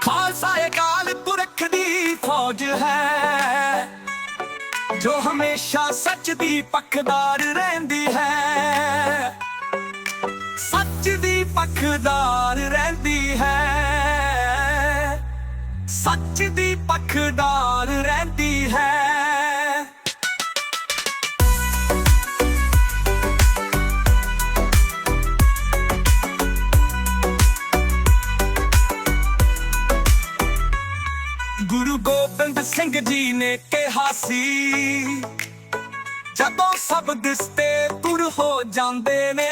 ਖਾਲਸਾ ਅਕਾਲ ਪੁਰਖ ਦੀ ਫੌਜ ਹੈ, ਜੋ ਹਮੇਸ਼ਾ ਸੱਚ ਦੀ ਪੱਖਦਾਰ ਰਹਿੰਦੀ ਹੈ। ਸੱਚ ਦੀ ਪੱਖਦਾਰ ਰਹਿੰਦੀ ਹੈ, ਸੱਚ ਦੀ ਪੱਖਦਾਰ ਸਿੰਘ ਜੀ ਨੇ ਕਿਹਾ ਸੀ, ਜਦੋਂ ਸਭ ਦਿਸਤੇ ਤੁਰ ਹੋ ਜਾਂਦੇ ਨੇ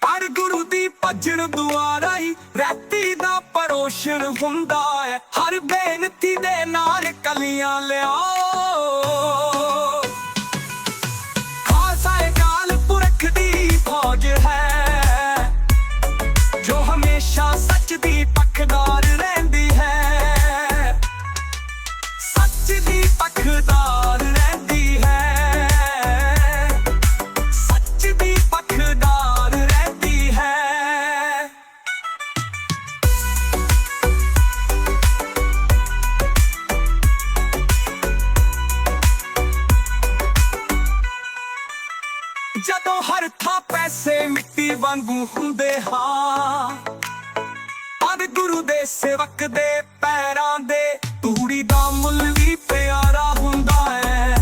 ਪਰ ਗੁਰੂ ਦੀ ਭਜਨ ਦੁਆਰਾ ਹੀ ਰਾਤੀ ਦਾ ਪਰੋਸ਼ਨ ਹੁੰਦਾ ਹੈ। ਹਰ ਬੇਨਤੀ ਦੇ ਨਾਲ ਕਲੀਆਂ ਲਿਆ ਜਦੋਂ ਹਰ ਥਾਂ ਪੈਸੇ ਮਿੱਟੀ ਵਾਂਗੂ ਹੁੰਦੇ ਹਾਂ। ਅਦ ਗੁਰੂ ਦੇ ਸੇਵਕ ਦੇ ਪੈਰਾਂ ਦੇ ਤੂੜੀ ਦਾ ਮੁੱਲ ਵੀ ਪਿਆਰਾ ਹੁੰਦਾ ਹੈ।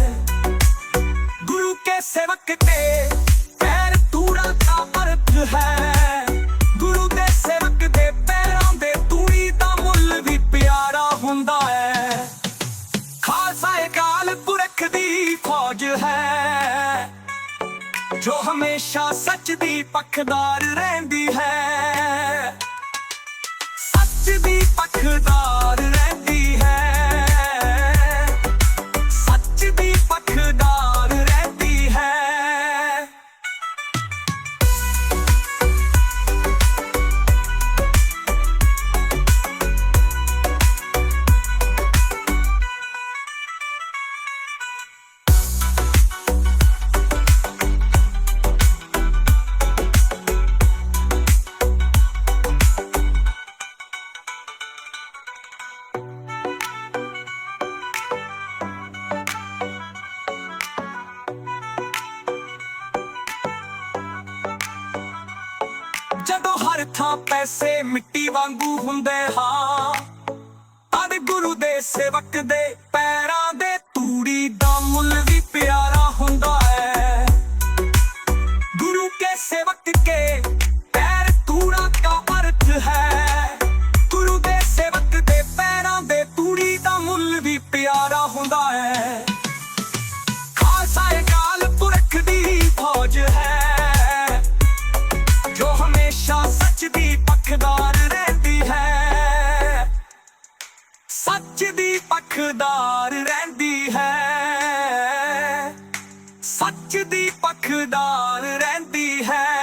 ਗੁਰੂ ਕੇ ਸੇਵਕ ਤੇ ਪੈਰ ਤੂੜਾ ਦਾ ਅਰਥ ਹੈ। ਗੁਰੂ ਦੇ ਸੇਵਕ ਦੇ ਪੈਰਾਂ ਦੇ ਤੂੜੀ ਦਾ ਮੁੱਲ ਵੀ ਪਿਆਰਾ ਹੁੰਦਾ ਹੈ। ਖਾਲਸਾ ਅਕਾਲ ਪੁਰਖ ਦੀ ਜੋ ਹਮੇਸ਼ਾ ਸੱਚ ਦੀ ਪੱਖਦਾਰ ਰਹਿੰਦੀ ਹੈ। ਸੱਚ ਦੀ ਪੱਖਦਾਰ ਜਦੋਂ ਪੈਸੇ ਮਿੱਟੀ ਵਾਂਗੂ ਹੁੰਦੇ ਹਾਂ। ਤਦ ਗੁਰੂ ਦੇ ਸੇਵਕ ਦੇ ਸੱਚ ਦੀ ਪੱਖਦਾਰ ਰਹਿੰਦੀ ਹੈ।